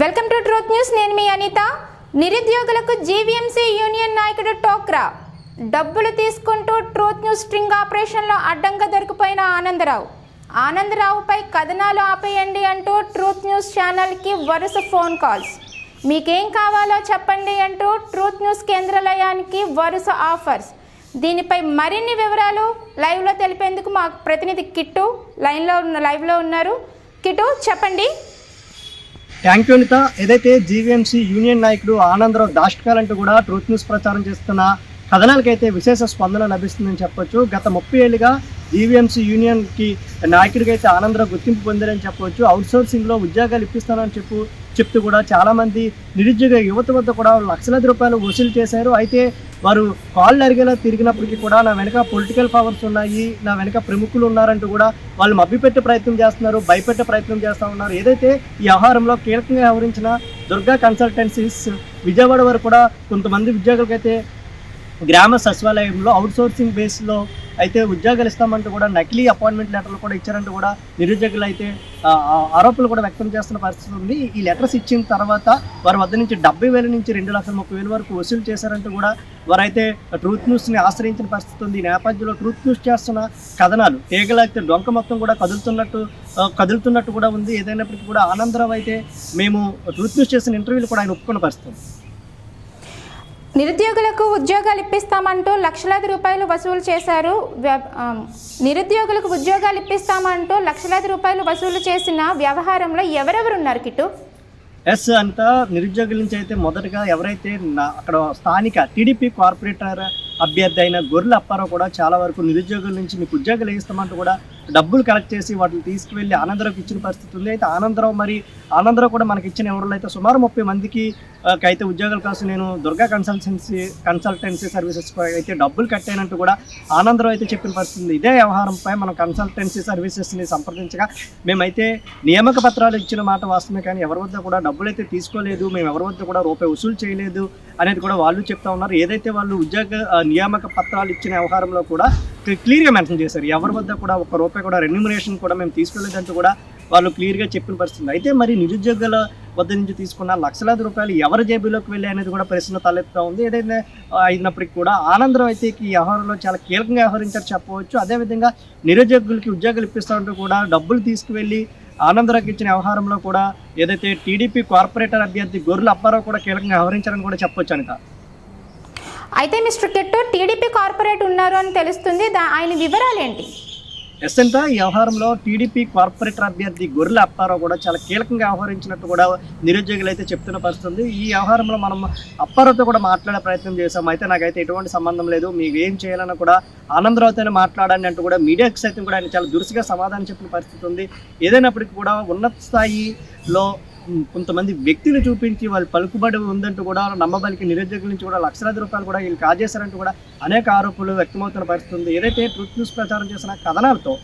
Welcome to truth news నేను మీ అనిత. నిరుద్యోగులకు GVMC union నాయకుడు టోక్రా. డబ్బులు తీసుకుంటూ ట్రూత్ న్యూస్ స్ట్రింగ్ ఆపరేషన్లో అడ్డంగా దొరికిపోయిన ఆనందరావు. ఆనందరావుపై కథనాలు ఆపేయండి అంటూ ట్రూత్ న్యూస్ ఛానల్కి వరుస ఫోన్ కాల్స్. మీకేం కావాలో చెప్పండి అంటూ ట్రూత్ న్యూస్ కేంద్రాలయానికి వరుస ఆఫర్స్. దీనిపై మరిన్ని వివరాలు లైవ్లో తెలిపేందుకు మా ప్రతినిధి కిట్టు లైన్లో ఉన్న లైవ్లో ఉన్నారు. కిట్టు చెప్పండి. థ్యాంక్ యూ అనిత ఏదైతే జీవీఎంసీ యూనియన్ నాయకుడు ఆనందరావు దాష్కాలంటూ కూడా ట్రూత్ న్యూస్ ప్రచారం చేస్తున్న కథనాలకైతే విశేష స్పందన లభిస్తుందని చెప్పొచ్చు. గత ముప్పై ఏళ్ళుగా జీవీఎంసీ యూనియన్కి నాయకుడికి అయితే ఆనందరావు గుర్తింపు పొందారని చెప్పవచ్చు అవుట్సోర్సింగ్లో ఉద్యోగాలు ఇప్పిస్తానని చెప్పు చెప్తూ కూడా చాలామంది నిరుద్యోగ యువత వద్ద కూడా లక్షలాది రూపాయలు వసూలు చేశారు. అయితే వారు కాళ్ళు అరిగేలా తిరిగినప్పటికీ కూడా నా వెనక పొలిటికల్ పవర్స్ ఉన్నాయి నా వెనక ప్రముఖులు ఉన్నారంటూ కూడా వాళ్ళు మభ్యపెట్టే ప్రయత్నం చేస్తున్నారు భయపెట్టే ప్రయత్నం చేస్తూ ఉన్నారు. ఏదైతే ఈ వ్యవహారంలో కీలకంగా వ్యవహరించిన దుర్గా కన్సల్టెన్సీస్ విజయవాడ వరకు కూడా కొంతమంది ఉద్యోగులకైతే గ్రామ సచివాలయంలో అవుట్సోర్సింగ్ బేస్లో అయితే ఉద్యోగాలు ఇస్తామంటూ కూడా నకిలీ అపాయింట్మెంట్ లెటర్లు కూడా ఇచ్చారంటూ కూడా నిరుద్యోగులు అయితే ఆరోపణలు కూడా వ్యక్తం చేస్తున్న పరిస్థితి ఉంది. ఈ లెటర్స్ ఇచ్చిన తర్వాత వారి వద్ద నుంచి డెబ్బై వేల నుంచి రెండు లక్షల ముప్పై వేల వరకు వసూలు చేశారంటూ కూడా వారైతే ట్రూత్ న్యూస్ని ఆశ్రయించిన పరిస్థితి ఉంది. ఈ నేపథ్యంలో ట్రూత్ న్యూస్ చేస్తున్న కథనాలు తీగలైతే డొంక మొత్తం కూడా కదులుతున్నట్టు కదులుతున్నట్టు కూడా ఉంది. ఏదైనప్పటికీ కూడా ఆనందరావు అయితే మేము ట్రూత్ న్యూస్ చేసిన ఇంటర్వ్యూలు కూడా ఆయన ఒప్పుకున్న పరిస్థితి నిరుద్యోగులకు ఉద్యోగాలు ఇప్పిస్తామంటూ లక్షలాది రూపాయలు వసూలు చేశారు నిరుద్యోగులకు ఉద్యోగాలు ఇప్పిస్తామంటూ లక్షలాది రూపాయలు వసూలు చేసిన వ్యవహారంలో ఎవరెవరు ఉన్నారు కిట్టు? ఎస్ అంతా నిరుద్యోగుల నుంచి అయితే మొదటగా ఎవరైతే అక్కడ స్థానిక టీడీపీ కార్పొరేటర్ అభ్యర్థి అయిన గొర్రెల అప్పారావు కూడా చాలా వరకు నిరుద్యోగుల నుంచి మీకు ఉద్యోగాలు వేయిస్తామంటూ కూడా డబ్బులు కలెక్ట్ చేసి వాటిని తీసుకువెళ్ళి ఆనందరావుకి ఇచ్చిన పరిస్థితి ఉంది. అయితే ఆనందరావు మరి ఆనందరావు కూడా మనకి ఇచ్చిన ఎవరిలో అయితే సుమారు ముప్పై మందికి అయితే ఉద్యోగాల కోసం నేను దుర్గా కన్సల్టెన్సీ కన్సల్టెన్సీ సర్వీసెస్ అయితే డబ్బులు కట్టానంటూ కూడా ఆనందరావు అయితే చెప్పిన పరిస్థితి ఇదే వ్యవహారంపై మనం కన్సల్టెన్సీ సర్వీసెస్ని సంప్రదించగా మేమైతే నియామక పత్రాలు ఇచ్చిన మాట వాస్తవమే కానీ ఎవరి వద్ద కూడా డబ్బులు అయితే తీసుకోలేదు మేము ఎవరి వద్ద కూడా రూపాయి వసూలు చేయలేదు అనేది కూడా వాళ్ళు చెప్తా ఉన్నారు. ఏదైతే వాళ్ళు ఉద్యోగ నియామక పత్రాలు ఇచ్చిన వ్యవహారంలో కూడా క్లియర్గా మెన్షన్ చేశారు. ఎవరి వద్ద కూడా ఒక రూపాయి కూడా రెన్యూమరేషన్ కూడా మేము తీసుకోలేదంటూ కూడా వాళ్ళు క్లియర్గా చెప్పిన పరిస్థితి అయితే మరి నిరుద్యోగుల వద్ద నుంచి తీసుకున్న లక్షలాది రూపాయలు ఎవరి జేబులోకి వెళ్ళి అనేది కూడా ప్రశ్న తలెత్తుతా ఉంది. ఏదైతే అయినప్పటికీ కూడా ఆనందరావు అయితే ఈ వ్యవహారంలో చాలా కీలకంగా వ్యవహరించారు చెప్పవచ్చు. అదేవిధంగా నిరుద్యోగులకి ఉద్యోగాలు ఇప్పిస్తామంటూ కూడా డబ్బులు తీసుకువెళ్ళి ఆనందరావుకి ఇచ్చిన వ్యవహారంలో కూడా ఏదైతే టీడీపీ కార్పొరేటర్ అభ్యర్థి గొర్రెల అప్పారావు కూడా కీలకంగా వ్యవహరించారని కూడా చెప్పొచ్చు అనిత. అయితే మిస్టర్ కిట్టు టీడీపీ కార్పొరేట్ ఉన్నారు అని తెలుస్తుంది. దా- ఆయన వివరాలు ఏంటి ఎస్ఎంత ఈ వ్యవహారంలో టీడీపీ కార్పొరేటర్ అభ్యర్థి గొర్రెల అప్పారావు కూడా చాలా కీలకంగా వ్యవహరించినట్టు కూడా నిరుద్యోగులు అయితే చెప్తున్న పరిస్థితి ఉంది ఈ వ్యవహారంలో మనం అప్పారావుతో కూడా మాట్లాడే ప్రయత్నం చేశాం. అయితే నాకైతే ఎటువంటి సంబంధం లేదు. మీకు ఏం చేయాలన్నా కూడా ఆనందరావుతోనే మాట్లాడాలని అంటూ కూడా మీడియాకి సైతం కూడా ఆయన చాలా దురుసుగా సమాధానం చెప్పిన పరిస్థితి ఉంది. ఏదైనప్పటికీ కూడా ఉన్నత స్థాయిలో కొంతమంది వ్యక్తిని చూపించి వాళ్ళు పలుకుబడి ఉందంటూ కూడా నమ్మబలికి నిరుద్యోగుల నుంచి కూడా లక్షలాది రూపాయలు కూడా వీళ్ళు కాజేశారంటూ కూడా అనేక ఆరోపణలు వ్యక్తమవుతున్న పరిస్థితి ఉంది ఏదైతే ట్రూత్ న్యూస్ ప్రచారం చేసిన కథనాలతో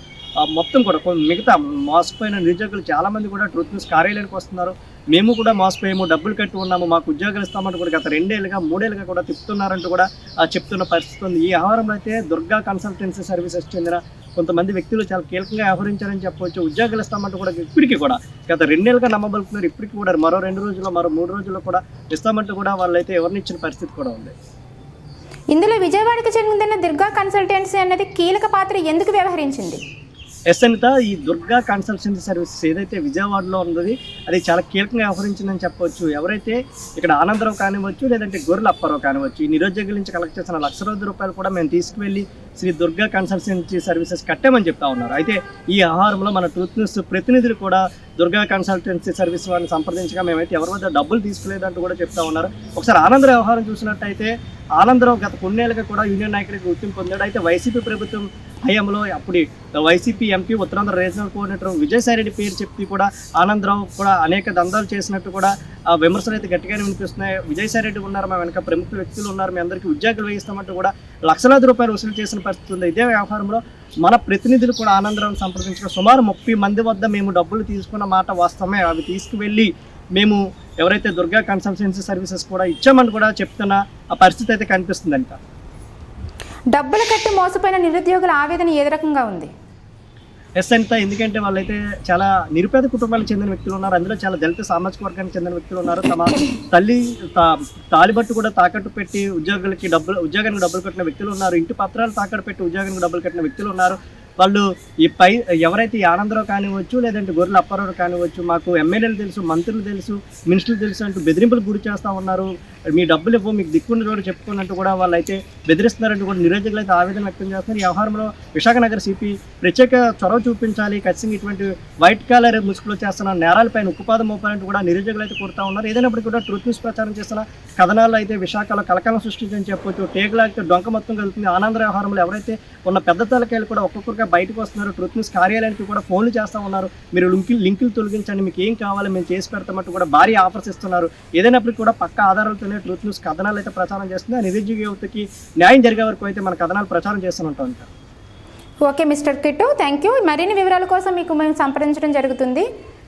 మొత్తం కూడా కొన్ని మిగతా మోసపోయిన నిరుద్యోగులు చాలామంది కూడా ట్రూత్ న్యూస్ కార్యాలయానికి వస్తున్నారు. మేము కూడా మోసపోయాము డబ్బులు కట్టి ఉన్నాము మాకు ఉద్యోగాలు ఇస్తామంటూ కూడా గత రెండేళ్ళుగా మూడేళ్ళుగా కూడా తిప్పుతున్నారంటూ కూడా ఆ, చెప్తున్న పరిస్థితి ఉంది ఈ ఆహారంలో అయితే దుర్గా కన్సల్టెన్సీ సర్వీసెస్ చెందిన కొంతమంది వ్యక్తులు చాలా కీలకంగా వ్యవహరించారని చెప్పవచ్చు. ఉద్యోగాలు ఇస్తామంటూ కూడా ఇప్పటికీ కూడా గత రెండేళ్ళుగా నమ్మబలుతున్నారు ఇప్పటికీ కూడా మరో రెండు రోజుల్లో మరో మూడు రోజుల్లో కూడా ఇస్తామంటూ కూడా వాళ్ళైతే ఎవరినిచ్చిన పరిస్థితి కూడా ఉంది. ఇందులో విజయవాడకు చెందిన దుర్గా కన్సల్టెన్సీ అనేది కీలక పాత్ర ఎందుకు వ్యవహరించింది? ఎస్ఎన్త ఈ దుర్గా కన్సల్టెన్సీ సర్వీసెస్ ఏదైతే విజయవాడలో ఉన్నది అది చాలా కీలకంగా వ్యవహరించిందని చెప్పవచ్చు. ఎవరైతే ఇక్కడ ఆనందరావు కానివచ్చు లేదంటే గొర్రెల అప్పారావు కానివచ్చు ఈ నిరుద్యోగుల నుంచి కలెక్ట్ చేసిన లక్ష రోజు రూపాయలు కూడా మేము తీసుకువెళ్ళి శ్రీ దుర్గా కన్సల్టెన్సీ సర్వీసెస్ కట్టామని చెప్తా ఉన్నారు. అయితే ఈ ఆహారంలో మన ట్రూత్ న్యూస్ ప్రతినిధులు కూడా దుర్గా కన్సల్టెన్సీ సర్వీస్ వారిని సంప్రదించగా మేమైతే ఎవరి వద్ద డబ్బులు తీసుకోలేదంటూ కూడా చెప్తా ఉన్నారు. ఒకసారి ఆనందరావు వ్యవహారం చూసినట్టయితే ఆనందరావు గత కొన్నేళ్ళుగా కూడా యూనియన్ నాయకుడికి గుర్తింపు పొందాడు. అయితే వైసీపీ ప్రభుత్వం హయాంలో అప్పుడు YCP MP Uttarandhra regional coordinator Vijayasai Reddy పేరు చెప్పి కూడా ఆనందరావు కూడా అనేక దందాలు చేసినట్టు కూడా ఆ విమర్శలు అయితే గట్టిగానే వినిపిస్తున్నాయి. విజయసాయిరెడ్డి ఉన్నారు మా వెనక ప్రముఖ వ్యక్తులు ఉన్నారు మీ అందరికీ ఉద్యోగాలు వేయిస్తామంటూ కూడా లక్షలాది రూపాయలు వసూలు చేసిన పరిస్థితి ఉంది. ఇదే వ్యవహారంలో మన ప్రతినిధులు కూడా ఆనందరావును సంప్రదించిన సుమారు ముప్పై మంది వద్ద మేము డబ్బులు తీసుకున్న మాట వాస్తవమే. అవి తీసుకువెళ్ళి మేము ఎవరైతే దుర్గా కన్సల్టెన్సీ సర్వీసెస్ కూడా ఇచ్చామని కూడా చెప్తున్న ఆ పరిస్థితి అయితే కనిపిస్తుంది డబ్బులు కట్టి మోసపోయిన నిరుద్యోగుల ఆవేదన ఏ రకంగా ఉంది? ఎస్ అంత ఎందుకంటే వాళ్ళైతే చాలా నిరుపేద కుటుంబాలకు చెందిన వ్యక్తులు ఉన్నారు. అందులో చాలా దళిత సామాజిక వర్గానికి చెందిన వ్యక్తులు ఉన్నారు. తమ తల్లి తా- తాలిబట్టు కూడా తాకట్టు పెట్టి ఉద్యోగులకి డబ్బులు ఉద్యోగానికి డబ్బులు కట్టిన వ్యక్తులు ఉన్నారు. ఇంటి పత్రాలు తాకట్టు పెట్టి ఉద్యోగానికి డబ్బులు కట్టిన వ్యక్తులు ఉన్నారు. వాళ్ళు ఈ పై ఎవరైతే ఈ ఆనందరావు కానివచ్చు లేదంటే గొర్రెల అప్పారావు కానివచ్చు మాకు ఎమ్మెల్యేలు తెలుసు మంత్రులు తెలుసు మినిస్టర్లు తెలుసు అంటూ బెదిరింపులు గురి చేస్తూ ఉన్నారు. మీ డబ్బులు ఇవ్వు మీకు దిక్కున్న చోటు చెప్పుకున్నట్టు కూడా వాళ్ళు అయితే బెదిరిస్తున్నారంటూ కూడా నిరుద్యోగులు అయితే ఆవేదన వ్యక్తం చేస్తున్నారు. ఈ వ్యవహారంలో విశాఖ నగర సిపి ప్రత్యేక చొరవ చూపించాలి ఖచ్చితంగా ఇటువంటి వైట్ కాలర్ ముసుగులో చేస్తున్న నేరాలపైన ఉక్కుపాదం మోపాలంటూ కూడా నిరుద్యోగులు అయితే కోరుతా ఉన్నారు. ఏదైనప్పటికీ కూడా ట్రూత్ న్యూస్ ప్రచారం చేస్తున్న కథనాలు అయితే విశాఖలో కలకాలం సృష్టించని చెప్పొచ్చు టేకులాగితే డొంక మొత్తం కలుగుతుంది ఆనంద వ్యవహారంలో ఎవరైతే ఉన్న పెద్ద తలకాయలు కూడా ఒక్కొక్కరుగా బయటకు వస్తున్నారు. ట్రూత్ న్యూస్ కార్యాలయానికి కూడా ఫోన్లు చేస్తూ ఉన్నారు. మీరు లింకులు లింకులు తొలగించండి. మీకు ఏం కావాలి మేము చేసి పెడతామంటూ కూడా భారీ ఆఫర్స్ ఇస్తున్నారు. ఏదైనప్పటికీ కూడా పక్క ఆధారాలతోనే ట్రూత్ న్యూస్ కథనాలు అయితే ప్రచారం చేస్తుంది. ఆ నిరుద్యోగ యువతకి న్యాయం జరిగే వరకు అయితే మన కథనాలు ప్రచారం చేస్తూ ఉంటాం okay mister Kittu. Thank you. మరిన్ని వివరాల కోసం మీకు మేము సంప్రదించడం జరుగుతుంది.